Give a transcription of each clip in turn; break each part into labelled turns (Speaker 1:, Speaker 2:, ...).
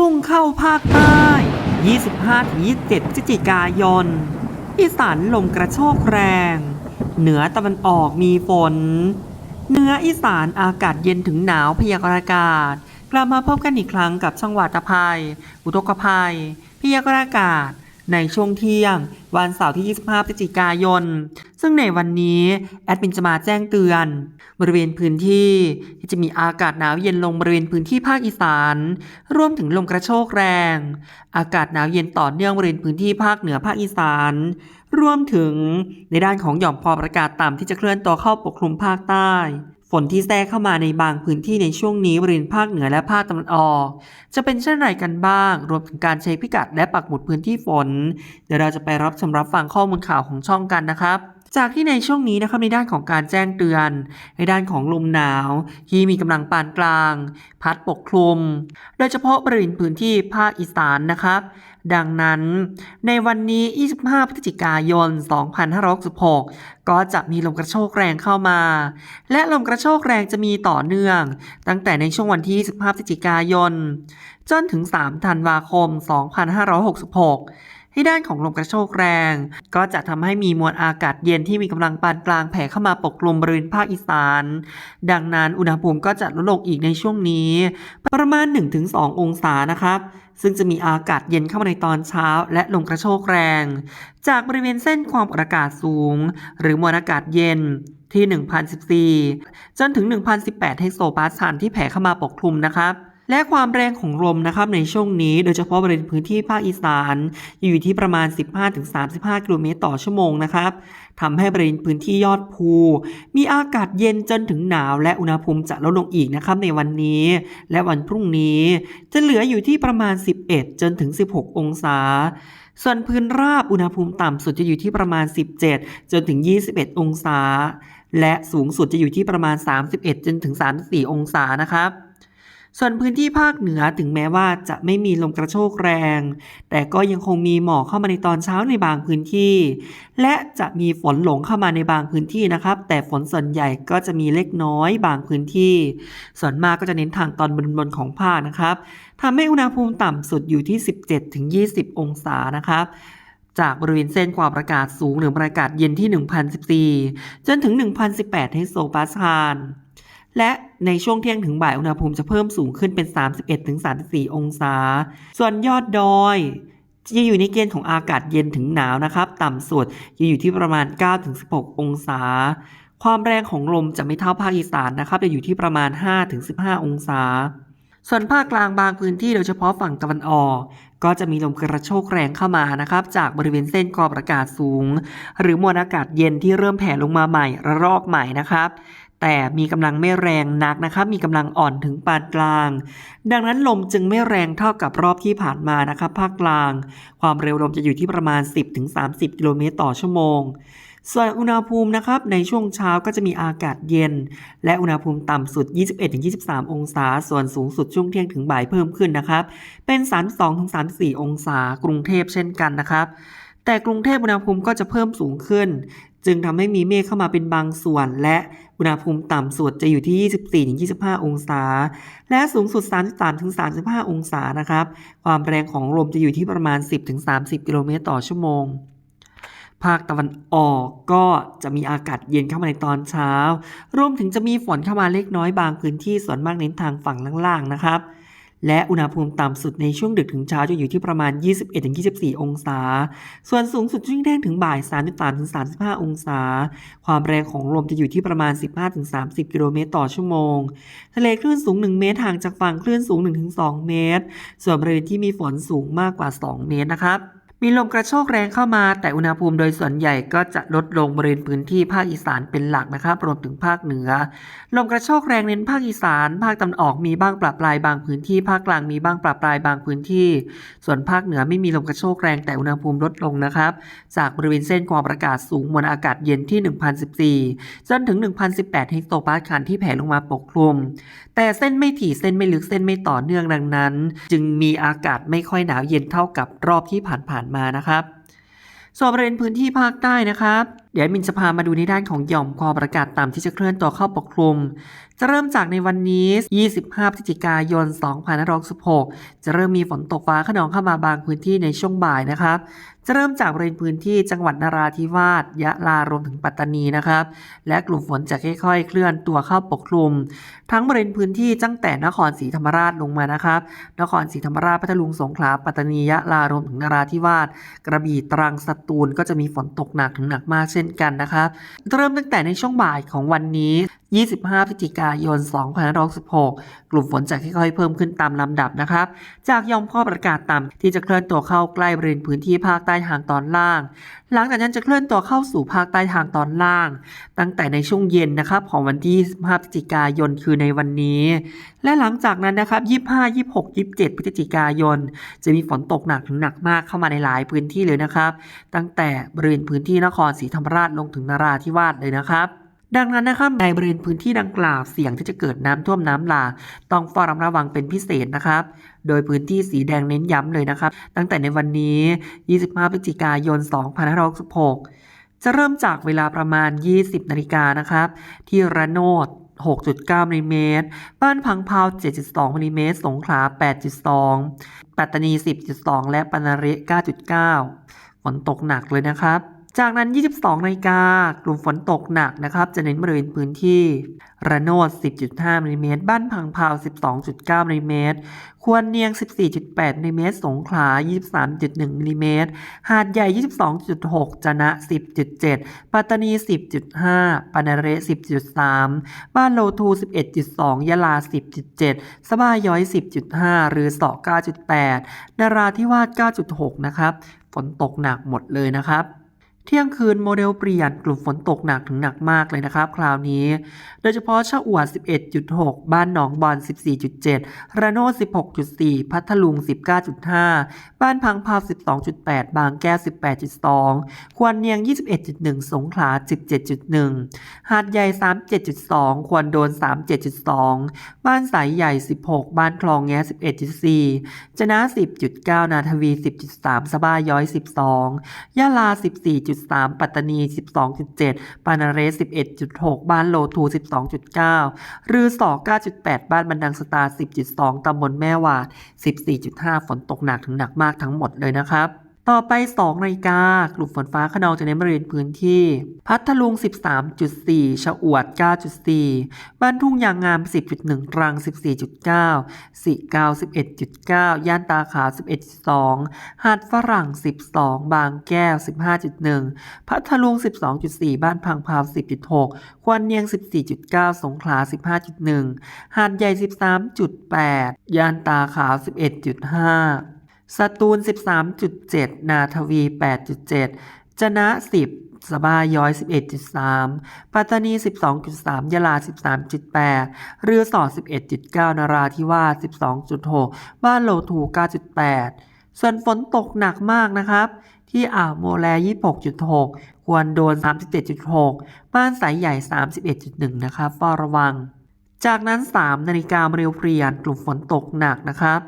Speaker 1: พุ่งเข้าภาคใต้ 25-27พฤศจิกายน อีสานลมกระโชกแรง เหนือตะวันออกมีฝน เหนืออีสานอากาศเย็นถึงหนาวพยากรณ์อากาศ กลับมาพบกันอีกครั้งกับช่องวัตภัย อุทกภัย พยากรณ์อากาศ ในช่วงเที่ยง วันเสาร์ที่ 25 พฤศจิกายน ซึ่งในวันนี้ แอดมินจะมาแจ้งเตือน บริเวณพื้นที่ ที่จะมีอากาศหนาวเย็นลงบริเวณพื้นที่ภาคอีสาน รวมถึงลมกระโชกแรง อากาศหนาวเย็นต่อเนื่องบริเวณพื้นที่ภาคเหนือภาคอีสาน รวมถึงในด้านของหย่อมความอากาศต่ำที่จะเคลื่อนตัวเข้าปกคลุมภาคใต้ ฝนที่แทรกเข้ามาในบางพื้นที่ในช่วงนี้บริเวณภาคเหนือและภาคตะวันออก จะเป็นเช่นไรกันบ้าง รวมถึงการใช้พิกัดและปักหมุดพื้นที่ฝน เดี๋ยวเราจะไปรับชมรับฟังข้อมูลข่าวของช่องกันนะครับ จากที่ในช่วงนี้นะครับในด้านของการแจ้งเตือน ในด้านของลมหนาว ที่มีกำลังปานกลาง พัดปกคลุม โดยเฉพาะบริเวณพื้นที่ภาคอีสานนะครับ ดังนั้นในวันนี้ 25 พฤศจิกายน 2566 ก็จะมีลมกระโชกแรงเข้ามา และลมกระโชกแรงจะมีต่อเนื่อง ตั้งแต่ในช่วงวันที่ 25 พฤศจิกายน จนถึง 3 ธันวาคม 2566 ที่ด้านของลมกระโชกแรง ก็จะทำให้มีมวลอากาศเย็นที่มีกำลังปานกลางแผ่เข้ามาปกคลุมบริเวณภาคอีสาน ดังนั้นอุณหภูมิก็จะลดลงอีกในช่วงนี้ ประมาณ 1-2 องศานะครับซึ่งจะมีอากาศเย็นเข้ามาในตอนเช้า และลมกระโชกแรง จากบริเวณเส้นความกดอากาศสูง หรือมวลอากาศเย็นที่ 1,014 จนถึง 1,018 เฮกโซปาสคัลที่แผ่เข้ามาปกคลุมนะครับ และความแรงของลมนะครับในช่วงนี้ โดยเฉพาะบริเวณพื้นที่ภาคอีสาน อยู่ที่ประมาณ 15-35 กิโลเมตรต่อชั่วโมงนะครับทำให้บริเวณพื้นที่ยอดภู มีอากาศเย็นจนถึงหนาวและอุณหภูมิจะลดลงอีกนะครับในวันนี้ และวันพรุ่งนี้จะเหลืออยู่ที่ประมาณ 11 จนถึง 16 องศา ส่วนพื้นราบอุณหภูมิต่ำสุดจะอยู่ที่ประมาณ 17 จนถึง 21 องศา และสูงสุดจะอยู่ที่ประมาณ 31 จนถึง 34 องศานะครับ ส่วนพื้นที่ภาคเหนือถึงแม้ว่าจะไม่มีลมกระโชกแรง แต่ก็ยังคงมีหมอกเข้ามาในตอนเช้าในบางพื้นที่ และจะมีฝนหลงเข้ามาในบางพื้นที่นะครับ แต่ฝนส่วนใหญ่ก็จะมีเล็กน้อยบางพื้นที่ ส่วนมากก็จะเน้นทางตอนบนๆของภาคนะครับทำให้อุณหภูมิต่ำสุดอยู่ที่ 17-20 องศานะครับจากบริเวณเส้นความอากาศสูงหรืออากาศเย็นที่ 1,014 จนถึง 1,018เฮกโซปาสคาล และในช่วงเที่ยงถึงบ่ายอุณหภูมิจะเพิ่มสูงขึ้นเป็น 31-34 องศา ส่วนยอดดอยจะอยู่ในเกณฑ์ของอากาศเย็นถึงหนาวนะครับ ต่ำสุดจะอยู่ที่ประมาณ 9-16 องศา ความแรงของลมจะไม่เท่าภาคอีสานนะครับ จะอยู่ที่ประมาณ 5-15 องศา ส่วนภาคกลางบางพื้นที่โดยเฉพาะฝั่งตะวันออก ก็จะมีลมกระโชกแรงเข้ามานะครับ จากบริเวณเส้นความอากาศสูง หรือมวลอากาศเย็นที่เริ่มแผ่ลงมาใหม่ระลอกใหม่นะครับ แต่มีกำลังไม่แรงนักนะครับมีกำลังอ่อนถึงปานกลาง ดังนั้นลมจึงไม่แรงเท่ากับรอบที่ผ่านมานะครับภาคกลาง ความเร็วลมจะอยู่ที่ประมาณ 10-30 กิโลเมตรต่อชั่วโมง ส่วนอุณหภูมินะครับในช่วงเช้าก็จะมีอากาศเย็น และอุณหภูมิต่ำสุด 21-23 องศา ส่วนสูงสุดช่วงเที่ยงถึงบ่ายเพิ่มขึ้นนะครับ เป็น 32-34 องศากรุงเทพเช่นกันนะครับ แต่กรุงเทพอุณหภูมิก็จะเพิ่มสูงขึ้น จึงทำให้มีเมฆเข้ามาเป็นบางส่วน และอุณหภูมิต่ำสุดจะอยู่ที่ 24-25 องศา และสูงสุด 33-35 องศานะครับ ความแรงของลมจะอยู่ที่ประมาณ 10-30 กิโลเมตรต่อชั่วโมงภาคตะวันออกก็จะมีอากาศเย็นเข้ามาในตอนเช้า รวมถึงจะมีฝนเข้ามาเล็กน้อยบางพื้นที่ส่วนมากเน้นทางฝั่งล่างๆนะครับ และอุณหภูมิต่ำสุดในช่วงดึกถึงเช้าจะอยู่ที่ประมาณ 21-24 องศา ส่วนสูงสุดช่วงแรกถึงบ่าย 33-35 องศา ความแรงของลมจะอยู่ที่ประมาณ 15-30 กิโลเมตรต่อชั่วโมง ทะเลคลื่นสูง 1 เมตรห่างจากฝั่งคลื่นสูง 1-2 เมตร ส่วนบริเวณที่มีฝนสูงมากกว่า 2 เมตรนะครับ มีลมกระโชกแรงเข้ามา แต่อุณหภูมิโดยส่วนใหญ่ก็จะลดลงบริเวณพื้นที่ภาคอีสานเป็นหลักนะครับรวมถึงภาคเหนือ ลมกระโชกแรงเน้นภาคอีสาน ภาคตะวันออกมีบ้างปรับปรายบางพื้นที่ ภาคกลางมีบ้างปรับปรายบางพื้นที่ ส่วนภาคเหนือไม่มีลมกระโชกแรงแต่อุณหภูมิลดลงนะครับ จากบริเวณเส้นความอากาศสูงมวลอากาศเย็นที่ 1,014 จนถึง 1,018 เฮกโตปาสคาลที่แผ่ลงมาปกคลุม แต่เส้นไม่ถี่เส้นไม่ลึกเส้นไม่ต่อเนื่องดังนั้น จึงมีอากาศไม่ค่อยหนาวเย็นเท่ากับรอบที่ผ่านๆมานะครับส่วนบริเวณพื้นที่ภาคใต้นะครับ เดี๋ยวมินจะพามาดูในด้านของหย่อมความอากาศต่ำที่จะเคลื่อนตัวเข้าปกคลุม จะเริ่มจากในวันนี้ 25 พฤศจิกายน 2566จะเริ่มมีฝนตกฟ้าขนองเข้ามาบางพื้นที่ในช่วงบ่ายนะครับ จะเริ่มจากบริเวณพื้นที่จังหวัดนราธิวาสยะลารวมถึงปัตตานีนะครับ และกลุ่มฝนจะค่อยๆ เคลื่อนตัวเข้าปกคลุม ทั้งบริเวณพื้นที่ตั้งแต่นครศรีธรรมราชลงมานะครับ นครศรีธรรมราชพัทลุงสงขลาปัตตานียะลารวมถึงนราธิวาสกระบี่ตรังสตูลก็จะมีฝนตกหนักถึงหนักมากเช่นกันนะครับ เริ่มตั้งแต่ในช่วงบ่ายของวันนี้25พฤศจิกายน2566 กลุ่มฝนจะค่อยๆเพิ่มขึ้นตามลำดับนะครับ จากยอมข้อประกาศต่ำที่จะเคลื่อนตัวเข้าใกล้บริเวณพื้นที่ภาคใต้ทางตอนล่าง หลังจากนั้นจะเคลื่อนตัวเข้าสู่ภาคใต้ทางตอนล่าง ตั้งแต่ในช่วงเย็นนะครับของวันที่25พฤศจิกายนคือในวันนี้ และหลังจากนั้นนะครับ 25 26 27 พฤศจิกายน จะมีฝนตกหนักถึงหนักมากเข้ามาในหลายพื้นที่เลยนะครับ ตั้งแต่บริเวณพื้นที่นครศรีธรรมราชลงถึงนราธิวาสเลยนะครับ ดังนั้นนะครับในบริเวณพื้นที่ดังกล่าวเสี่ยงที่จะเกิดน้ำท่วมน้ำหลากต้องเฝ้าระมัดระวังเป็นพิเศษนะครับ โดยพื้นที่สีแดงเน้นย้ำเลยนะครับ ตั้งแต่ในวันนี้ 25 พฤศจิกายน 2566 จะเริ่มจากเวลาประมาณ 20 นาฬิกานะครับ ที่ระโนด6.9มิลลิเมตร บ้านพังพาว 7.2มิลลิเมตร สงขลา 8.2 ปัตตานี 10.2 และปานาเร9.9 ฝนตกหนักเลยนะครับ จากนั้น 22นาฬิกากลุ่มฝนตกหนักนะครับ จะเน้นบริเวณพื้นที่ ระโนด 10.5มิลลิเมตร บ้านพังพาว 12.9มิลลิเมตร ควรเนียง 14.8มิลลิเมตร สงขลา 23.1มิลลิเมตร หาดใหญ่ 22.6 จะนะ 10.7 ปัตตานี 10.5 ปานาเร10.3 บ้านโลทู 11.2 ยะลา 10.7 สบายย้อย 10.5 หรือสอ9.8 นราธิวาส 9.6 นะครับ ฝนตกหนักหมดเลยนะครับ เที่ยงคืนโมเดลเปลี่ยนกลุ่มฝนตกหนักถึงหนักมากเลยนะครับ คราวนี้ โดยเฉพาะชะอวด 11.6 บ้านหนองบอน 14.7 ระโนด 16.4 พัทลุง 19.5 บ้านพังพาว 12.8 บางแก้ว 18.2 ควรเนียง 21.1 สงขลา 17.1 หาดใหญ่ 37.2 ควรโดน 37.2 บ้านสายใหญ่ 16 บ้านคลองแง11.4 จนะ 10.9 นาทวี 10.3 สบายย้อย 12 ยะลา 14. 14.3ปัตตานี 12.7 ปานาเรส 11.6 บ้านโลทู 12.9 รือสอ9.8 บ้านบันดังสตาร์ 10.2 ตำบลแม่วาด 14.5 ฝนตกหนักถึงหนักมากทั้งหมดเลยนะครับ ต่อไป2นาฬิกากลุ่มฝนฟ้าขนองจะเน้นบริเวณพื้นที่ พัทลุง 13.4 ชะอวด 9.4 บ้านทุ่งยางงาม 10.1 ตรัง 14.9 สิเกา11.9 ย่านตาขาว 11.2 หาดฝรั่ง 12 บางแก้ว 15.1 พัทลุง 12.4 บ้านพังพาว 10.6 ควรเนียง 14.9 สงขลา 15.1 หาดใหญ่ 13.8 ย่านตาขาว 11.5 สตูล 13.7 นาทวี 8.7 จนะ 10 สบายย้อย 11.3 ปัตตานี 12.3 ยะลา 13.8 เรือสอ11.9นราธิวาส 12.6 บ้านโลทู 9.8 ส่วนฝนตกหนักมากนะครับ ที่อ่าวโมแล 26.6 ควรโดน 37.6 บ้านสายใหญ่ 31.1 นะครับเฝ้าระวัง จากนั้น 3 นาฬิกาเรียวเปลี่ยนกลุ่มฝนตกหนักนะครับ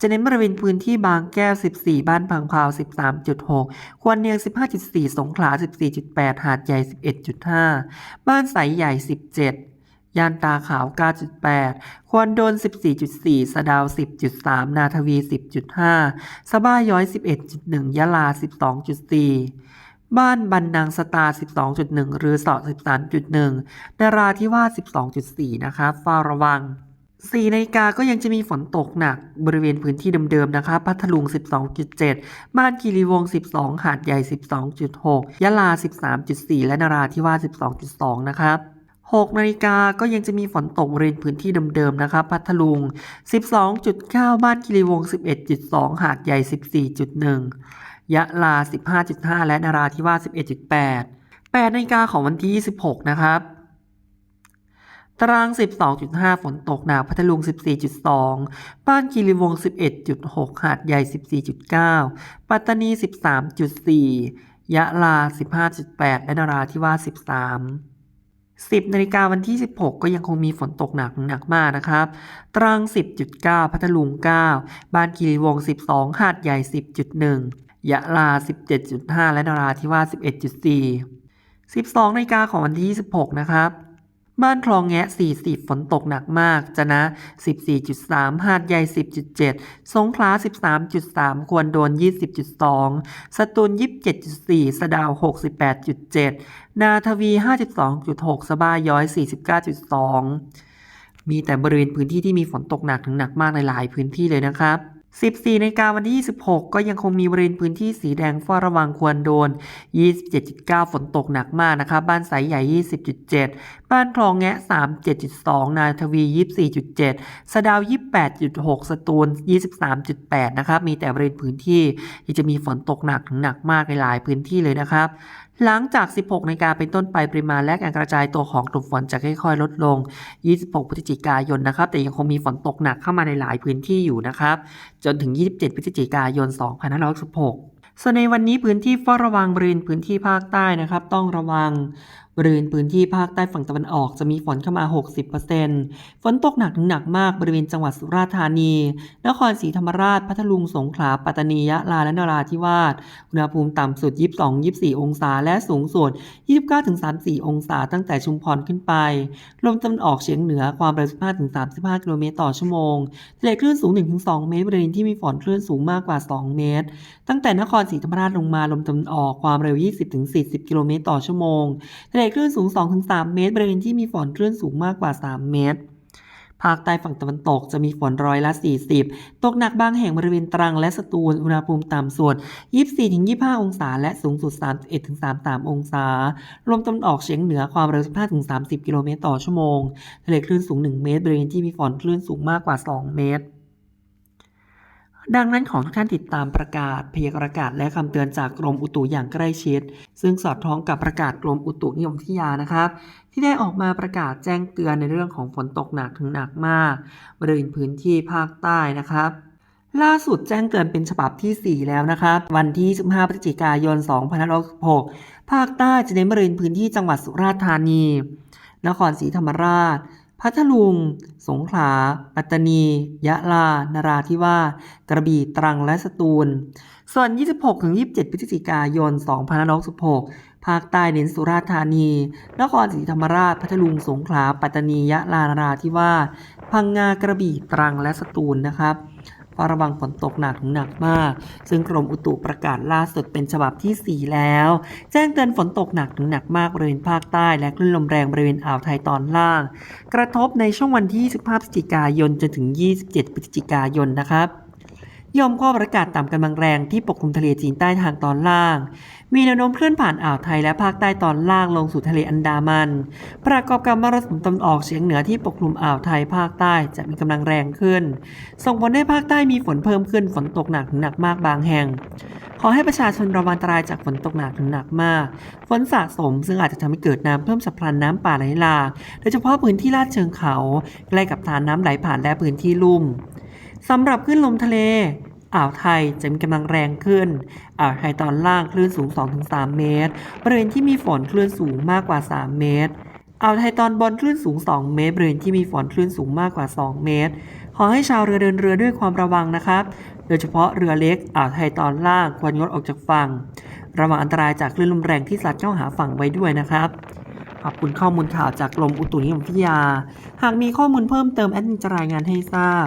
Speaker 1: จะเน้นบริเวณพื้นที่บางแก้ว 14 บ้านพังพาว 13.6 ควรเนียง 15.4 สงขลา 14.8 หาดใหญ่ 11.5 บ้านใสใหญ่ 17 ยานตาขาว 9.8 ควรโดน 14.4 สะดาว 10.3 นาทวี 10.5 สบ้าย้อย 11.1 ยะลา 12.4 บ้านบันนังสตา 12.1 หรือสอ13.1 นราธิวาส 12.4 นะครับเฝ้าระวัง 4นาฬิกาก็ยังจะมีฝนตกหนักบริเวณพื้นที่เดิมๆนะคะ พัทลุง 12.7 บ้านคีรีวง 12 หาดใหญ่ 12.6 ยะลา 13.4 และนราธิวาส 12.2 นะครับ6นาฬิกาก็ยังจะมีฝนตกบริเวณพื้นที่เดิมๆนะครับพัทลุง 12.9 บ้านคีรีวง 11.2 หาดใหญ่ 14.1 ยะลา 15.5 และนราธิวาส 11.8 8นาฬิกาของวันที่ 26 นะครับ ตาราง 12.5 ฝนตกหนักพัทลุง 14.2 บ้านคีรีวง 11.6 หาดใหญ่ 14.9 ปัตตานี 13.4 ยะลา 15.8 และนราธิวาส 13 10นาฬิกาวันที่ 16 ก็ยังคงมีฝนตกหนักหนักมากนะครับ ตรัง 10.9 พัทลุง 9 บ้านคีรีวง 12 หาดใหญ่ 10.1 ยะลา 17.5 และนราธิวาส 11.4 12นาฬิกาของวันที่ 26 นะครับ บ้านคลองแงะ 40 ฝนตกหนักมาก จะนะ 14.3 หาดใหญ่ 10.7 สงขลา 13.3 ควรโดน 20.2 สตูล 27.4 สะดาว 68.7 นาทวี 52.6 สบ้าย้อย 49.2 มีแต่บริเวณพื้นที่ที่มีฝนตกหนักถึงหนักมากในหลายพื้นที่เลยนะครับ 14นาฬิกาวันที่ 26 ก็ยังคงมีบริเวณพื้นที่สีแดงเฝ้าระวังควรโดน 27.9 ฝนตกหนักมากนะครับ บ้านสายใหญ่ 20.7 บ้านคลองแงะ 37.2 นาทวี 24.7 สะดาว 28.6 สตูล 23.8 นะครับ มีแต่บริเวณพื้นที่ที่จะมีฝนตกหนักถึงหนักมากในหลายพื้นที่เลยนะครับ หลังจาก 16 นาฬิกาเป็นต้นไป ปริมาณและการกระจายตัวของกลุ่มฝนจะค่อยๆ ลดลง 26 พฤศจิกายนนะครับ แต่ยังคงมีฝนตกหนักเข้ามาในหลายพื้นที่อยู่นะครับ จนถึง 27 พฤศจิกายน 2566ส่วนในวันนี้พื้นที่เฝ้าระวังบริเวณพื้นที่ภาคใต้นะครับ ต้องระวัง บริเวณพื้นที่ภาคใต้ฝั่งตะวันออกจะมีฝนเข้ามา 60%ฝนตกหนักถึงหนักมากบริเวณจังหวัดสุราษฎร์ธานี นครศรีธรรมราช พัทลุง สงขลา ปัตตานี ยะลา และนราธิวาส อุณหภูมิต่ำสุด 22-24 องศา และสูงสุด 29-34 องศา ตั้งแต่ชุมพรขึ้นไป ลมตะวันออกเฉียงเหนือความเร็ว 15-35 กิโลเมตรต่อชั่วโมง ทะเลคลื่นสูง 1-2 เมตร บริเวณที่มีฝนคลื่นสูงมากกว่า 2 เมตร ตั้งแต่นครศรีธรรมราชลงมาลมตะวันออกความเร็ว 20-40 กิโลเมตรต่อชั่วโมง ทะเลคลื่นสูง 2-3 เมตร บริเวณที่มีฝนคลื่นสูงมากกว่า 3 เมตร ภาคใต้ฝั่งตะวันตกจะมีฝนร้อยละ 40 ตกหนักบางแห่งบริเวณตรังและสตูล อุณหภูมิต่ำสุด 24-25 องศา และสูงสุด 31-33 องศา ลมตะวันออกเฉียงเหนือความเร็ว 15-30 กิโลเมตรต่อชั่วโมง ทะเลคลื่นสูง 1 เมตร บริเวณที่มีฝนคลื่นสูงมากกว่า 2 เมตร ดังนั้นขอทุกท่านติดตามประกาศพยากรณ์อากาศและคำเตือนจากกรมอุตุอย่างใกล้ชิด ซึ่งสอดคล้องกับประกาศกรมอุตุนิยมวิทยานะครับ ที่ได้ออกมาประกาศแจ้งเตือนในเรื่องของฝนตกหนักถึงหนักมากบริเวณพื้นที่ภาคใต้นะครับ ล่าสุดแจ้งเตือนเป็นฉบับที่ 4 แล้วนะครับ วันที่ 15 พฤศจิกายน 2566 ภาคใต้จะเน้นบริเวณพื้นที่จังหวัดสุราษฎร์ธานี นครศรีธรรมราช พัทลุง สงขลา ปัตตานี ยะลา นราธิวาส กระบี่ ตรัง และสตูล ส่วน 26-27 พฤศจิกายน 2566 ภาคใต้เน้นสุราษฎร์ธานี นครศรีธรรมราช พัทลุง สงขลา ปัตตานี ยะลา นราธิวาส พังงา กระบี่ ตรัง และสตูลนะครับ เฝ้าระวังฝนตกหนักถึงหนักมาก ซึ่งกรมอุตุประกาศล่าสุดเป็นฉบับที่ 4 แล้ว แจ้งเตือนฝนตกหนักถึงหนักมากบริเวณภาคใต้ และคลื่นลมแรงบริเวณอ่าวไทยตอนล่าง กระทบในช่วงวันที่25พฤศจิกายนจนถึง 27พฤศจิกายนนะครับ ยอมข้อประกาศต่ำกำลังแรงที่ปกคลุมทะเลจีนใต้ทางตอนล่าง มีแนวโน้มเคลื่อนผ่านอ่าวไทยและภาคใต้ตอนล่างลงสู่ทะเลอันดามัน ประกอบกับมรสุมตะวันออกเฉียงเหนือที่ปกคลุมอ่าวไทยภาคใต้จะมีกำลังแรงขึ้น ส่งผลให้ภาคใต้มีฝนเพิ่มขึ้นฝนตกหนักถึงหนักมากบางแห่ง ขอให้ประชาชนระวังอันตรายจากฝนตกหนักถึงหนักมาก ฝนสะสมซึ่งอาจจะทำให้เกิดน้ำเพิ่มฉับพลันน้ำป่าไหลหลากโดยเฉพาะพื้นที่ลาดเชิงเขา ใกล้กับฐานน้ำไหลผ่านและพื้นที่ลุ่มสำหรับคลื่นลมทะเล อ่าวไทยจะมีกำลังแรงขึ้น อ่าวไทยตอนล่างคลื่นสูง 2-3 เมตร บริเวณที่มีฝนคลื่นสูงมากกว่า 3 เมตร อ่าวไทยตอนบนคลื่นสูง 2 เมตร บริเวณที่มีฝนคลื่นสูงมากกว่า 2 เมตร ขอให้ชาวเรือเดินเรือด้วยความระวังนะครับ โดยเฉพาะเรือเล็ก อ่าวไทยตอนล่างควรงดออกจากฝั่ง ระวังอันตรายจากคลื่นลมแรงที่ซัดเข้าหาฝั่งไว้ด้วยนะครับขอบคุณข้อมูลข่าวจากกรมอุตุนิยมวิทยา หากมีข้อมูลเพิ่มเติมแอดมินจะรายงานให้ทราบ